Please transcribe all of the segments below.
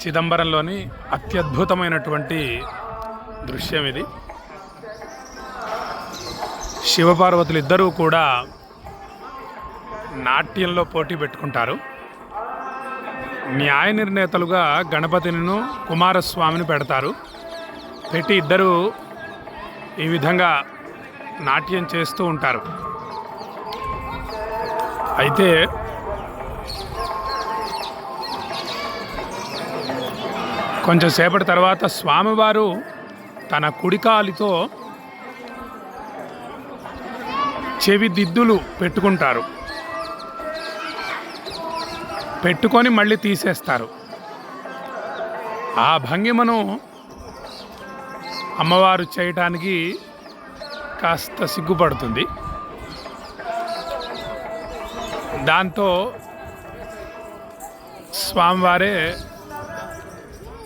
చిదంబరంలోని అత్యద్భుతమైనటువంటి దృశ్యం ఇది. శివపార్వతులు ఇద్దరూ కూడా నాట్యంలో పోటీ పెట్టుకుంటారు. న్యాయ నిర్ణేతలుగా గణపతిను కుమారస్వామిని పెడతారు. పెట్టి ఇద్దరూ ఈ విధంగా నాట్యం చేస్తూ ఉంటారు. అయితే కొంచెం సేపటి తర్వాత స్వామివారు తన కుడికాలితో చెవి దిద్దులు పెట్టుకుంటారు. పెట్టుకొని మళ్ళీ తీసేస్తారు. ఆ భంగిమను అమ్మవారు చేయటానికి కాస్త సిగ్గుపడుతుంది. దాంతో స్వామివారే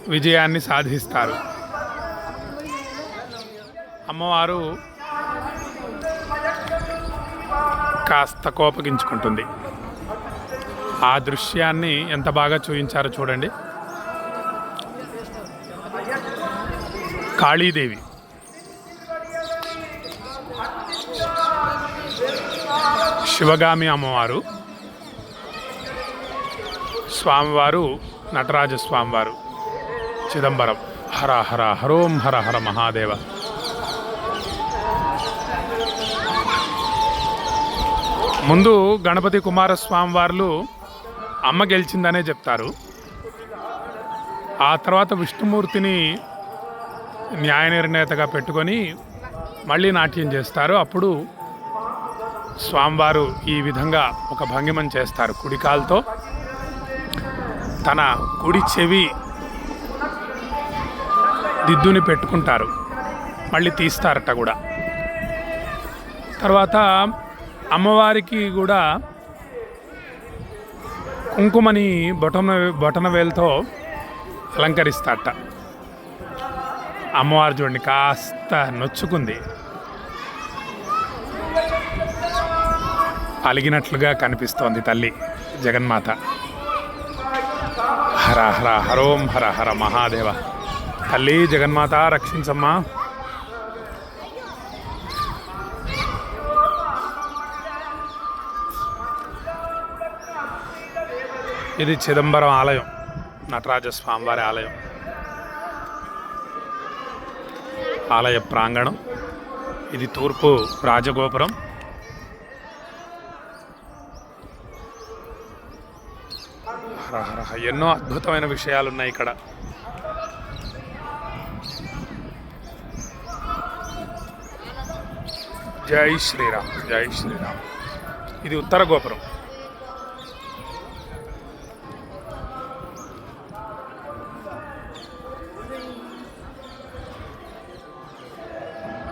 విజయాన్ని సాధిస్తారు. అమ్మవారు కాస్త కోపగించుకుంటుంది. ఆ దృశ్యాన్ని ఎంత బాగా చూపించారో చూడండి. కాళీదేవి. శివగామి అమ్మవారు. స్వామివారు నటరాజ స్వామివారు. చిదంబరం. హర హర హరోం హర హర మహాదేవ. ముందు గణపతి కుమారస్వామి వార్లు అమ్మ గెలిచిందనే చెప్తారు. ఆ తర్వాత విష్ణుమూర్తిని న్యాయ నిర్ణేతగా పెట్టుకొని మళ్ళీ నాట్యం చేస్తారు. అప్పుడు స్వామివారు ఈ విధంగా ఒక భంగిమం చేస్తారు కుడికాలతో. తన కుడి చెవి దిద్దుని పెట్టుకుంటారు. మళ్ళీ తీస్తారట కూడా. తర్వాత అమ్మవారికి కూడా కుంకుమని బొటన బొటన వేలతో అలంకరిస్తారట. అమ్మవారు చూడండి కాస్త నొచ్చుకుంది. అలిగినట్లుగా కనిపిస్తోంది తల్లి జగన్మాత. హర హర హరోం హర హర మహాదేవ. తల్లి జగన్మాత రక్షించమ్మా. ఇది చిదంబరం ఆలయం నటరాజ స్వామివారి ఆలయం. ఆలయ ప్రాంగణం ఇది తూర్పు రాజగోపురం. ఎన్నో అద్భుతమైన విషయాలు ఉన్నాయి ఇక్కడ. జై శ్రీరామ్ జై శ్రీరామ్. ఇది ఉత్తర గోపురం.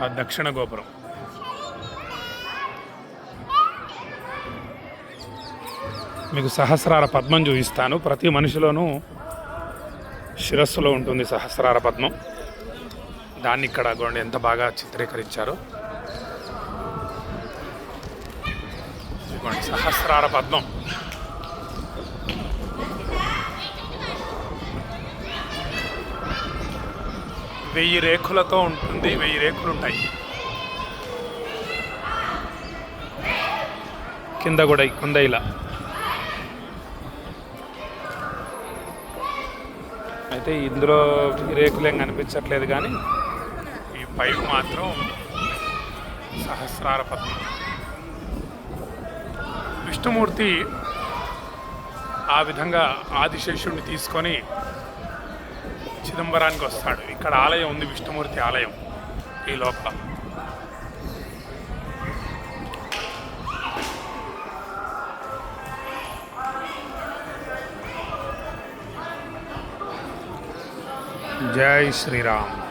ఆ దక్షిణ గోపురం. మీకు సహస్రార పద్మం చూపిస్తాను. ప్రతి మనిషిలోనూ శిరస్సులో ఉంటుంది సహస్రార పద్మం. దాన్ని ఇక్కడ ఎంత బాగా చిత్రీకరించారో. ఇదిగోండి సహస్రార పద్మం వెయ్యి రేకులతో ఉంటుంది వెయ్యి రేకులు ఉంటాయి కింద కూడా కింద ఇలా. అయితే ఇందులో రేకులేం కనిపించట్లేదు కానీ ఈ పైపు మాత్రం సహస్రార పద్మం. విష్ణుమూర్తి ఆ విధంగా ఆదిశేషుడిని తీసుకొని చిదంబరానికి వస్తాడు. ఇక్కడ ఆలయం ఉంది విష్ణుమూర్తి ఆలయం. ఈ లోపల. జై శ్రీరామ్.